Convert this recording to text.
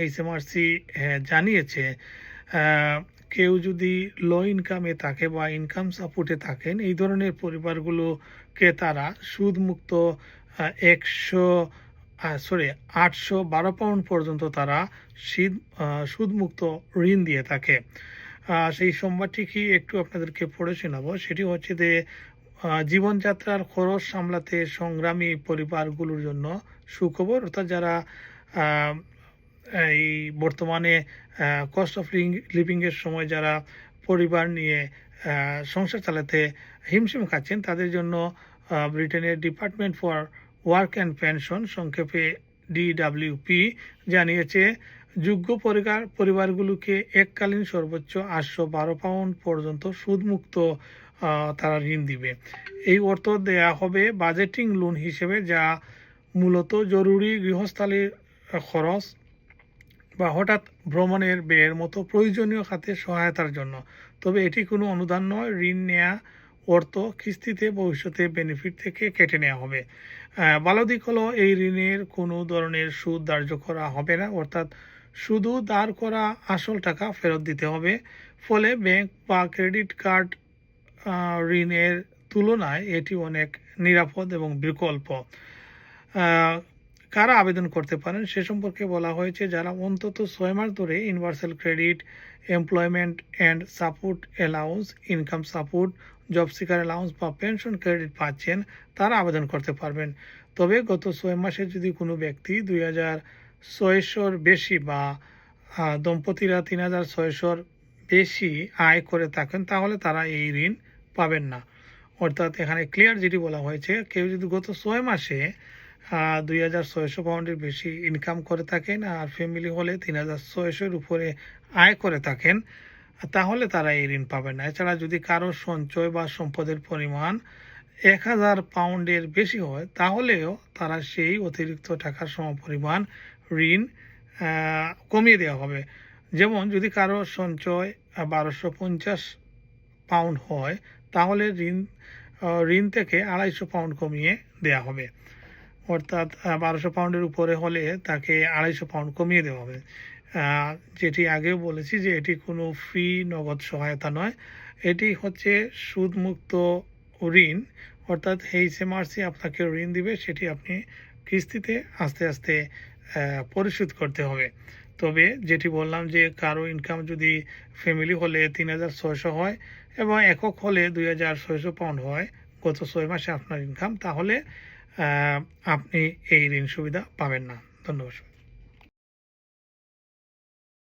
HMRC জানিয়েছে কেউ যদি লো ইনকামে থাকে বা ইনকাম সাপোর্টে থাকেন, এই ধরনের পরিবারগুলোকে তারা সুদমুক্ত একশো সরি আটশো বারো পাউন্ড পর্যন্ত তারা শীত সুদমুক্ত ঋণ দিয়ে থাকে। সেই সোমবারটি কি একটু আপনাদেরকে পড়ে শোনাবো? সেটি হচ্ছে যে জীবনযাত্রার খরচ সামলাতে সংগ্রামী পরিবারগুলোর জন্য সুখবর, অর্থাৎ যারা এই বর্তমানে কস্ট অফ লিভিংয়ের সময় যারা পরিবার নিয়ে সংসার চালাতে হিমশিম খাচ্ছেন, তাদের জন্য ব্রিটেনের department for work and pension সংক্ষেপে ডিডাব্লিউপি জানিয়েছে, যোগ্য পরিবার পরিবারগুলোকে এককালীন সর্বোচ্চ আটশো বারো পাউন্ড পর্যন্ত সুদমুক্ত তারা ঋণ দিবে। এই অর্থ দেয়া হবে বাজেটিং লোন হিসেবে, যা মূলত জরুরি গৃহস্থালির খরচ বা হঠাৎ ভ্রমণের ব্যয়ের মতো প্রয়োজনীয় খাতে সহায়তার জন্য। তবে এটি কোনো অনুদান নয়, ঋণ নেওয়া অর্থ কিস্তিতে ভবিষ্যতে বেনিফিট থেকে কেটে নেওয়া হবে। ভালো দিক হলো এই ঋণের কোনো ধরনের সুদ ধার্য করা হবে না, অর্থাৎ শুধু দাঁড় করা আসল টাকা ফেরত দিতে হবে। ফলে ব্যাংক বা ক্রেডিট কার্ড ঋণের তুলনায় এটি অনেক নিরাপদ এবং বিকল্প। কারা আবেদন করতে পারেন সে সম্পর্কে বলা হয়েছে যারা অন্তত ছয় মাস ধরে universal credit, employment and support allowance, income support, job seeker allowance বা পেনশন ক্রেডিট পাচ্ছেন, তারা আবেদন করতে পারবেন। তবে গত ছয় মাসে যদি কোনো ব্যক্তি দুই হাজার ছয়শোর বেশি বা দম্পতিরা তিন হাজার ছয়শোর বেশি আয় করে থাকেন, তাহলে তারা এই ঋণ পাবেন না। অর্থাৎ এখানে ক্লিয়ার যেটি বলা হয়েছে, কেউ যদি গত ছয় মাসে দুই হাজার ছয়শো পাউন্ডের বেশি ইনকাম করে থাকেন আর ফ্যামিলি হলে তিন হাজার ছয়শোর উপরে আয় করে থাকেন, তাহলে তারা এই ঋণ পাবেন না। এছাড়া যদি কারও সঞ্চয় বা সম্পদের পরিমাণ এক হাজার পাউন্ডের বেশি হয়, তাহলেও তারা সেই অতিরিক্ত টাকার সমপরিমাণ ঋণ কমিয়ে দেওয়া হবে। যেমন যদি কারও সঞ্চয় বারোশো পঞ্চাশ পাউন্ড হয়, তাহলে ঋণ ঋণ থেকে আড়াইশো পাউন্ড কমিয়ে দেওয়া হবে। অর্থাৎ বারোশো পাউন্ডের উপরে হলে তাকে আড়াইশো পাউন্ড কমিয়ে দেওয়া হবে। যেটি আগেও বলেছি যে এটি কোনো ফ্রি নগদ সহায়তা নয়। এটি হচ্ছে সুদমুক্ত ঋণ। অর্থাৎ এইচ এইচএমআরসি আপনাকে ঋণ দিবে, সেটি আপনি কিস্তিতে আস্তে আস্তে পরিশোধ করতে হবে। তবে যেটি বললাম যে কারও ইনকাম যদি ফ্যামিলি হলে তিন হাজার ছয়শো হয় এবং একক হলে দুই হাজার ছয়শো পাউন্ড হয় গত ছয় মাসে আপনার ইনকাম, তাহলে আপনি এই ঋণ সুবিধা পাবেন না। ধন্যবাদ।